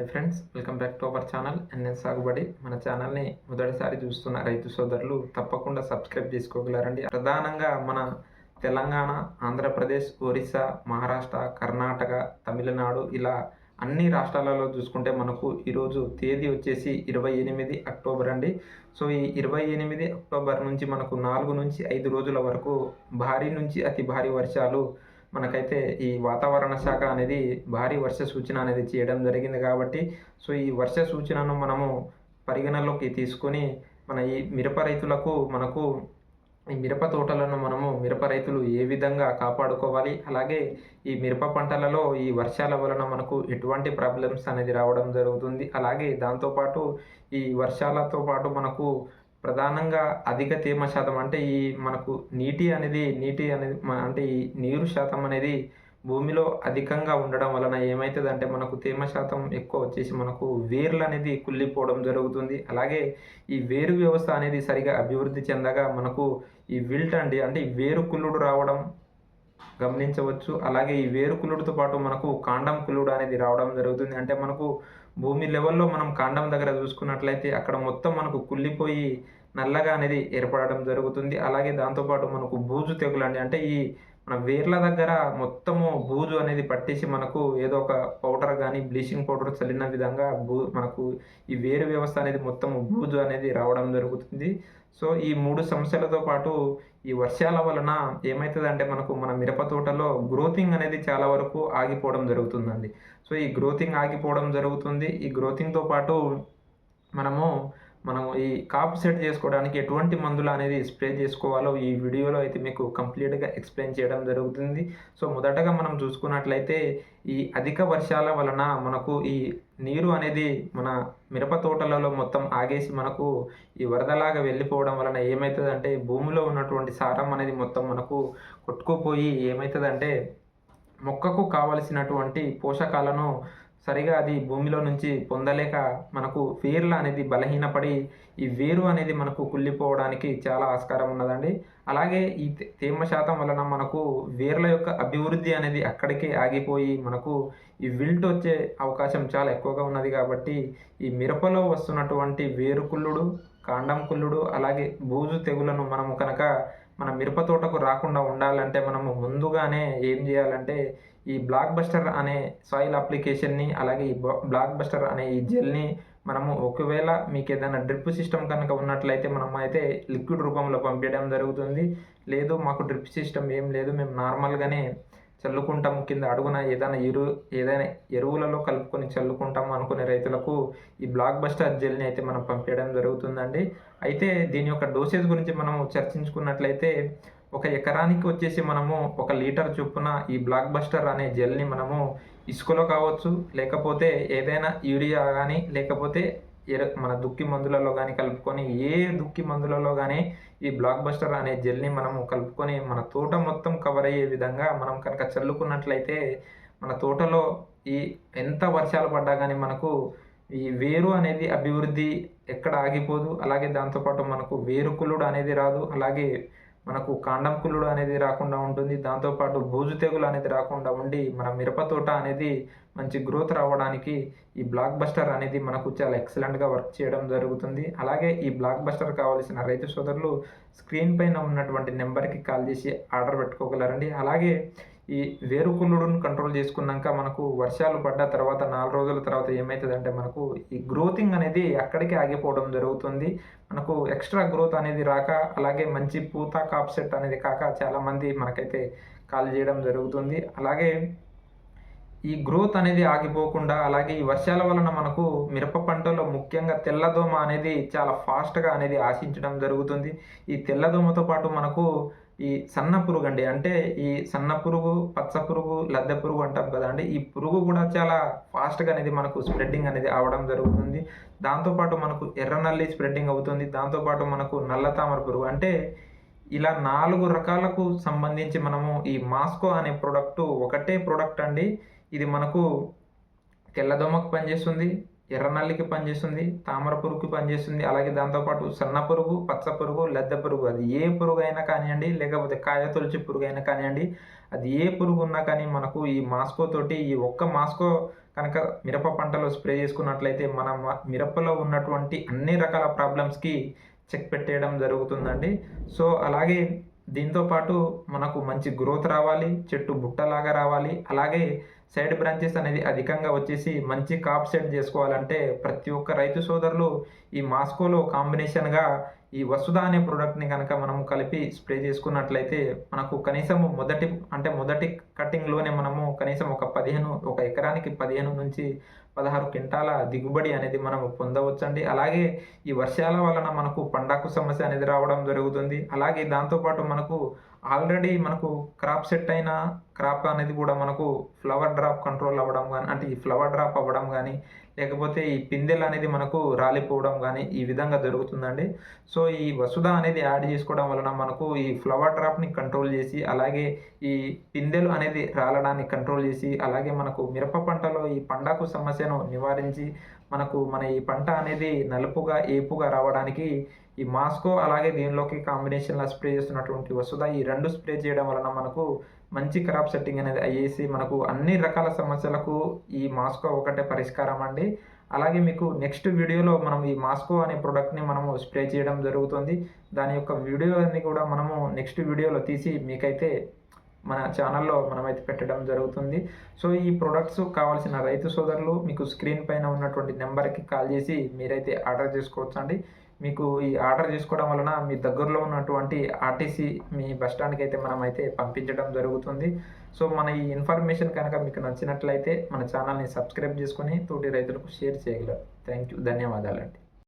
Hi friends welcome back to our channel N N సాగుబడి. మన ఛానల్ని మొదటిసారి చూస్తున్న రైతు సోదరులు తప్పకుండా సబ్స్క్రైబ్ చేసుకోగలరండి. ప్రధానంగా మన తెలంగాణ ఆంధ్రప్రదేశ్ ఒరిస్సా మహారాష్ట్ర కర్ణాటక తమిళనాడు ఇలా అన్ని రాష్ట్రాలలో చూసుకుంటే మనకు ఈరోజు తేదీ వచ్చేసి ఇరవై ఎనిమిది అక్టోబర్ అండి. సో ఈ ఇరవై ఎనిమిది అక్టోబర్ నుంచి మనకు నాలుగు నుంచి ఐదు రోజుల వరకు భారీ నుంచి అతి భారీ వర్షాలు మనకైతే ఈ వాతావరణ శాఖ అనేది భారీ వర్ష సూచన అనేది చేయడం జరిగింది కాబట్టి సో ఈ వర్ష సూచనను మనము పరిగణలోకి తీసుకొని మన ఈ మిరప రైతులకు మనకు ఈ మిరప తోటలను మనము మిరప రైతులు ఏ విధంగా కాపాడుకోవాలి అలాగే ఈ మిరప పంటలలో ఈ వర్షాల వలన మనకు ఎటువంటి ప్రాబ్లమ్స్ అనేది రావడం జరుగుతుంది అలాగే దాంతోపాటు ఈ వర్షాలతో పాటు మనకు ప్రధానంగా అధిక తేమ శాతం అంటే ఈ మనకు నీటి అనేది నీటి అనేది అంటే ఈ నీరు శాతం అనేది భూమిలో అధికంగా ఉండడం వలన ఏమవుతుందంటే మనకు తేమ శాతం ఎక్కువ వచ్చేసి మనకు వేర్లు అనేది కుళ్ళిపోవడం జరుగుతుంది. అలాగే ఈ వేరు వ్యవస్థ అనేది సరిగా అభివృద్ధి చెందగా మనకు ఈ విల్ట్ అండి అంటే ఈ వేరు కుళ్ళుడు రావడం గమనించవచ్చు. అలాగే ఈ వేరు కుళ్ళుడితో పాటు మనకు కాండం కుళ్ళుడు అనేది రావడం జరుగుతుంది. అంటే మనకు భూమి లెవెల్లో మనం కాండం దగ్గర చూసుకున్నట్లయితే అక్కడ మొత్తం మనకు కుళ్ళిపోయి నల్లగా అనేది ఏర్పడడం జరుగుతుంది. అలాగే దాంతోపాటు మనకు బూజు తెగులు అండి. అంటే ఈ వేర్ల దగ్గర మొత్తము బూజు అనేది పట్టేసి మనకు ఏదో ఒక పౌడర్ కానీ బ్లీచింగ్ పౌడర్ చల్లిన విధంగా బూ మనకు ఈ వేరు వ్యవస్థ అనేది మొత్తము బూజు అనేది రావడం జరుగుతుంది. సో ఈ మూడు సమస్యలతో పాటు ఈ వర్షాల వలన ఏమవుతుందంటే మనకు మన మిరప తోటలో గ్రోతింగ్ అనేది చాలా వరకు ఆగిపోవడం జరుగుతుందండి. సో ఈ గ్రోతింగ్ ఆగిపోవడం జరుగుతుంది. ఈ గ్రోతింగ్తో పాటు మనము మనం ఈ కాపు సెట్ చేసుకోవడానికి ఎటువంటి మందులు అనేది స్ప్రే చేసుకోవాలో ఈ వీడియోలో అయితే మీకు కంప్లీట్గా ఎక్స్ప్లెయిన్ చేయడం జరుగుతుంది. సో మొదటగా మనం చూసుకున్నట్లయితే ఈ అధిక వర్షాల వలన మనకు ఈ నీరు అనేది మన మిరప తోటలలో మొత్తం ఆగేసి మనకు ఈ వరదలాగా వెళ్ళిపోవడం వలన ఏమవుతుందంటే భూమిలో ఉన్నటువంటి సారం అనేది మొత్తం మనకు కొట్టుకుపోయి ఏమవుతుందంటే మొక్కకు కావలసినటువంటి పోషకాలను సరిగా అది భూమిలో నుంచి పొందలేక మనకు వేర్లు అనేది బలహీనపడి ఈ వేరు అనేది మనకు కుళ్ళిపోవడానికి చాలా ఆస్కారం ఉన్నదండి. అలాగే ఈ తే- తేమ శాతం వలన మనకు వేర్ల యొక్క అభివృద్ధి అనేది అక్కడికే ఆగిపోయి మనకు ఈ విల్ట్ వచ్చే అవకాశం చాలా ఎక్కువగా ఉన్నది కాబట్టి ఈ మిరపలో వస్తున్నటువంటి వేరు కుళ్ళుడు కాండం కుళ్ళుడు అలాగే బూజు తెగులను మనము కనుక మన మిరప తోటకు రాకుండా ఉండాలంటే మనము ముందుగానే ఏం చేయాలంటే ఈ బ్లాక్ బస్టర్ అనే సాయిల్ అప్లికేషన్ని అలాగే ఈ బ్లాక్ బస్టర్ అనే ఈ జెల్ని మనము ఒకవేళ మీకు ఏదైనా డ్రిప్ సిస్టమ్ కనుక ఉన్నట్లయితే మనం అయితే లిక్విడ్ రూపంలో పంపించడం జరుగుతుంది. లేదు మాకు డ్రిప్ సిస్టమ్ ఏం లేదు మేము నార్మల్గానే చల్లుకుంటాం కింద అడుగున ఏదైనా ఎరువు ఏదైనా ఎరువులలో కలుపుకొని చల్లుకుంటాం అనుకునే రైతులకు ఈ బ్లాక్ బస్టర్ జెల్ని అయితే మనం పంపించడం జరుగుతుందండి. అయితే దీని యొక్క డోసేజ్ గురించి మనము చర్చించుకున్నట్లయితే ఒక ఎకరానికి వచ్చేసి మనము ఒక లీటర్ చొప్పున ఈ బ్లాక్ బస్టర్ అనే జెల్ని మనము ఇసుకలో కావచ్చు లేకపోతే ఏదైనా యూరియా కానీ లేకపోతే మన దుక్కి మందులలో కానీ కలుపుకొని ఏ దుక్కి మందులలో కానీ ఈ బ్లాక్ బస్టర్ అనే జెల్ని మనము కలుపుకొని మన తోట మొత్తం కవర్ అయ్యే విధంగా మనం కనుక చల్లుకున్నట్లయితే మన తోటలో ఈ ఎంత వర్షాలు పడ్డా కానీ మనకు ఈ వేరు అనేది అభివృద్ధి ఎక్కడ ఆగిపోదు. అలాగే దాంతోపాటు మనకు వేరు కుళ్ళుడు అనేది రాదు. అలాగే మనకు కాండం కుళ్ళుడు అనేది రాకుండా ఉంటుంది. దాంతోపాటు బూజు తెగులు అనేది రాకుండా ఉండి మన మిరప తోట అనేది మంచి గ్రోత్ రావడానికి ఈ బ్లాక్ బస్టర్ అనేది మనకు చాలా ఎక్సలెంట్గా వర్క్ చేయడం జరుగుతుంది. అలాగే ఈ బ్లాక్ బస్టర్ కావాల్సిన రైతు సోదరులు స్క్రీన్ పైన ఉన్నటువంటి నెంబర్కి కాల్ చేసి ఆర్డర్ పెట్టుకోగలరండి. అలాగే ఈ వేరుకుళ్ళుడును కంట్రోల్ చేసుకున్నాక మనకు వర్షాలు పడ్డ తర్వాత నాలుగు రోజుల తర్వాత ఏమవుతుందంటే మనకు ఈ గ్రోతింగ్ అనేది అక్కడికి ఆగిపోవడం జరుగుతుంది. మనకు ఎక్స్ట్రా గ్రోత్ అనేది రాక అలాగే మంచి పూత కాప్ సెట్ అనేది కాక చాలామంది మనకైతే కాల్ చేయడం జరుగుతుంది. అలాగే ఈ గ్రోత్ అనేది ఆగిపోకుండా అలాగే ఈ వర్షాల వలన మనకు మిరప పంటలో ముఖ్యంగా తెల్లదోమ అనేది చాలా ఫాస్ట్గా అనేది ఆశించడం జరుగుతుంది. ఈ తెల్లదోమతో పాటు మనకు ఈ సన్న పురుగు అండి అంటే ఈ సన్న పురుగు పచ్చ పురుగు లద్దె పురుగు అంటాం కదండి ఈ పురుగు కూడా చాలా ఫాస్ట్గా అనేది మనకు స్ప్రెడ్డింగ్ అనేది అవడం జరుగుతుంది. దాంతోపాటు మనకు ఎర్రనల్లి స్ప్రెడ్డింగ్ అవుతుంది. దాంతోపాటు మనకు నల్ల తామర పురుగు అంటే ఇలా నాలుగు రకాలకు సంబంధించి మనము ఈ మాస్కో అనే ప్రోడక్ట్ ఒకటే ప్రోడక్ట్ అండి. ఇది మనకు తెల్లదోమకు పనిచేస్తుంది ఎర్రనల్లికి పనిచేస్తుంది తామర పురుగుకి పనిచేస్తుంది. అలాగే దాంతోపాటు సన్న పురుగు పచ్చ పురుగు లద్దె పురుగు. అది ఏ పురుగు అయినా కానివ్వండి లేకపోతే కాయ తొలిచి పురుగు అయినా కానివ్వండి అది ఏ పురుగు ఉన్నా కానీ మనకు ఈ మాస్కో తోటి ఈ ఒక్క మాస్కో కనుక మిరప పంటలో స్ప్రే చేసుకున్నట్లయితే మన మిరపలో ఉన్నటువంటి అన్ని రకాల ప్రాబ్లమ్స్కి చెక్ పెట్టేయడం జరుగుతుందండి. సో అలాగే దీంతో పాటు మనకు మంచి గ్రోత్ రావాలి చెట్టు బుట్టలాగా రావాలి. అలాగే సైడ్ బ్రాంచెస్ అనేది అధికంగా వచ్చేసి మంచి కాప్ సెట్ చేసుకోవాలంటే ప్రతి ఒక్క రైతు సోదరులు ఈ మాస్కోలో కాంబినేషన్గా ఈ వసుధ అనే ప్రోడక్ట్ని కనుక మనము కలిపి స్ప్రే చేసుకున్నట్లయితే మనకు కనీసం మొదటి అంటే మొదటి కటింగ్లోనే మనము కనీసం ఒక పదిహేను ఒక ఎకరానికి పదిహేను నుంచి పదహారు క్వింటాల దిగుబడి అనేది మనం పొందవచ్చండి. అలాగే ఈ వర్షాల వలన మనకు పండాకు సమస్య అనేది రావడం జరుగుతుంది. అలాగే దాంతోపాటు మనకు ఆల్రెడీ మనకు క్రాప్ సెట్ అయిన క్రాప్ అనేది కూడా మనకు ఫ్లవర్ డ్రాప్ కంట్రోల్ అవ్వడం కానీ అంటే ఈ ఫ్లవర్ డ్రాప్ అవ్వడం కానీ లేకపోతే ఈ పిందెలు అనేది మనకు రాలిపోవడం కానీ ఈ విధంగా జరుగుతుందండి. సో సో ఈ వసుధ అనేది యాడ్ చేసుకోవడం వలన మనకు ఈ ఫ్లవర్ డ్రాప్ని కంట్రోల్ చేసి అలాగే ఈ పిందెలు అనేది రాలడాన్ని కంట్రోల్ చేసి అలాగే మనకు మిరప పంటలో ఈ పండాకు సమస్యను నివారించి మనకు మన ఈ పంట అనేది నలుపుగా ఏపుగా రావడానికి ఈ మాస్కో అలాగే దీనిలోకి కాంబినేషన్లో స్ప్రే చేస్తున్నటువంటి వసుధ ఈ రెండు స్ప్రే చేయడం వలన మనకు మంచి క్రాప్ సెట్టింగ్ అనేది అయ్యేసి మనకు అన్ని రకాల సమస్యలకు ఈ మాస్కో ఒకటే పరిష్కారం అండి. అలాగే మీకు నెక్స్ట్ వీడియోలో మనం ఈ మాస్కో అనే ప్రోడక్ట్ని మనము స్ప్రే చేయడం జరుగుతుంది. దాని యొక్క వీడియోని కూడా మనము నెక్స్ట్ వీడియోలో తీసి మీకైతే మన ఛానల్లో మనమైతే పెట్టడం జరుగుతుంది. సో ఈ ప్రొడక్ట్స్ కావాల్సిన రైతు సోదరులు మీకు స్క్రీన్ పైన ఉన్నటువంటి నెంబర్కి కాల్ చేసి మీరైతే ఆర్డర్ చేసుకోవచ్చు అండి మీకు ఈ ఆర్డర్ చేసుకోవడం వలన మీ దగ్గరలో ఉన్నటువంటి ఆర్టీసీ మీ బస్ స్టాండ్కి అయితే మనం అయితే పంపించడం జరుగుతుంది. సో మన ఈ ఇన్ఫర్మేషన్ కనుక మీకు నచ్చినట్లయితే మన ఛానల్ని సబ్స్క్రైబ్ చేసుకొని తోటి రైతులకు షేర్ చేయగలరు. థ్యాంక్ యూ ధన్యవాదాలండి.